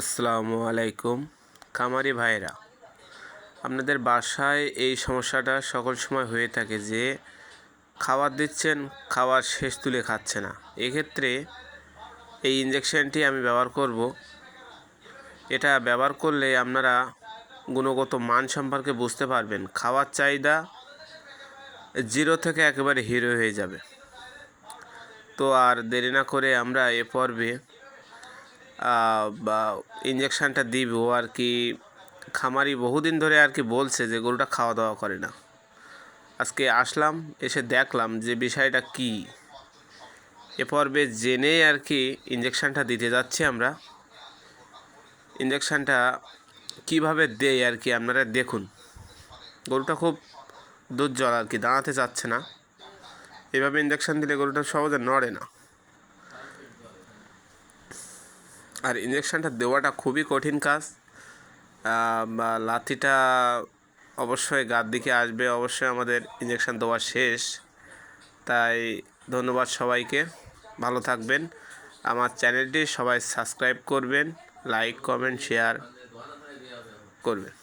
আসসালামু আলাইকুম, খামারি ভাইরা আপনাদের বাসায় এই সমস্যাটা সকল সময় হয়ে থাকে যে, খাবার দিচ্ছেন, খাবার শেষ তুলে খাচ্ছে না। এক্ষেত্রে এই ইঞ্জেকশনটি আমি ব্যবহার করব। এটা ব্যবহার করলে আপনারা গুণগত মান সম্পর্কে বুঝতে পারবেন। খাওয়ার চাহিদা জিরো থেকে একেবারে হিরো হয়ে যাবে। তো আর দেরি না করে আমরা এ পর্বে বা ইঞ্জেকশানটা দিব আর কি। খামারি বহুদিন ধরে আর কি বলছে যে গরুটা খাওয়া দাওয়া করে না। আজকে আসলাম, এসে দেখলাম যে বিষয়টা কি। এ পর্বে জেনে আর কি ইঞ্জেকশানটা দিতে যাচ্ছি আমরা। ইঞ্জেকশানটা কীভাবে দেয় আর কি আপনারা দেখুন। গরুটা খুব দুর্জল আর কি, দাঁড়াতে চাচ্ছে না। এভাবে ইঞ্জেকশান দিলে গরুটা সহজে নড়ে না। আর ইঞ্জেকশানটা দেওয়াটা খুবই কঠিন কাজ। লাথিটা অবশ্যই গার দিকে আসবে, অবশ্যই আমাদের ইঞ্জেকশান দেওয়া শেষ। তাই ধন্যবাদ সবাইকে, ভালো থাকবেন। আমার চ্যানেলটি সবাই সাবস্ক্রাইব করবেন লাইক কমেন্ট শেয়ার করবেন।